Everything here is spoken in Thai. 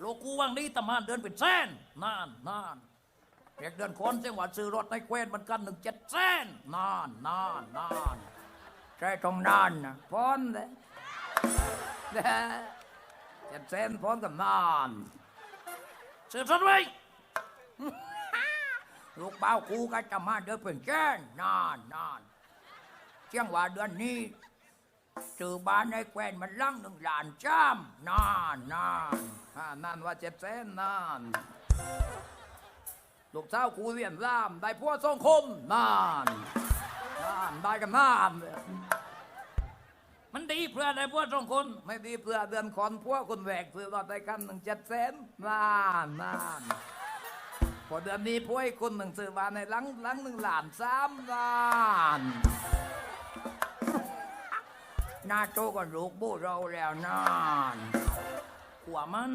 โลกูว่างนี้ตำมานเดินเป็นแสนนานนานเด็กเดินคนเสียงหวานซื้อรถในแคว้นมันกันหนึ่งเจ็ดแสนนานนานนานใช่ตรงนานนะพ้นเลยเจ็ดแสนพ้นกับนานซื้อรถไว้ลูกเบ้ากูก็จะมาเดินเป็นแสนนานนานเชียงว่าเดือนนี้ซื้อบ้านในแคว้นมันลังหนึ่งล้านจ้ำนานนานอ่า นานว่าเจ็ดแสนนานลูกสาวกูเรียนรามได้พัวทรงคมนานนานได้กันนานมันดีเพื่อได้พัวทรงคน ไม่ดีเพื่อเดือนคอนพัวคนแหวกซื้อรถได้กันหนึ่งเจ็ดแสนนานนานพอเดือนนี้พัวอีกคนหนึ่งซื้อมาในหลังหลังหนึ่งหลานสามล้านหน้าโตก็ลูกบูเราแล้วนานหัวมัน